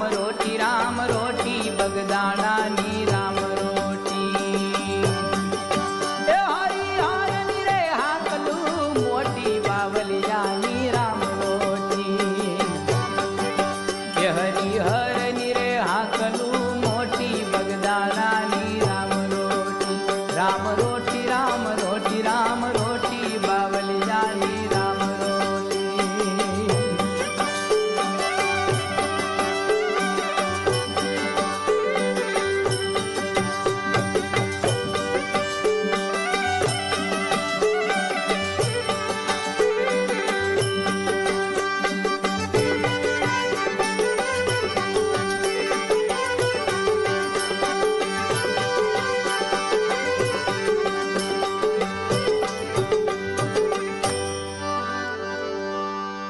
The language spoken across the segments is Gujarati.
राम रोटी राम रोटी भगदा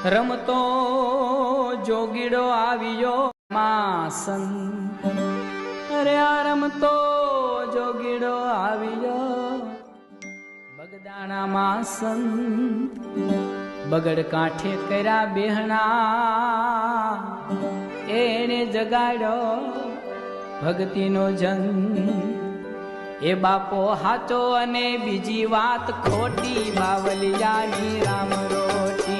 રમતો જોગીડો આવ્યો માસન. અરે આ રમતો જોગીડો આવ્યો બગદાણા માસન. બગડ કાંઠે કર્યા બેહણા. એને જગાડ્યો ભક્તિનો જન. એ બાપો હાચો અને બીજી વાત ખોટી, બાવલિયાની રામ રોટી.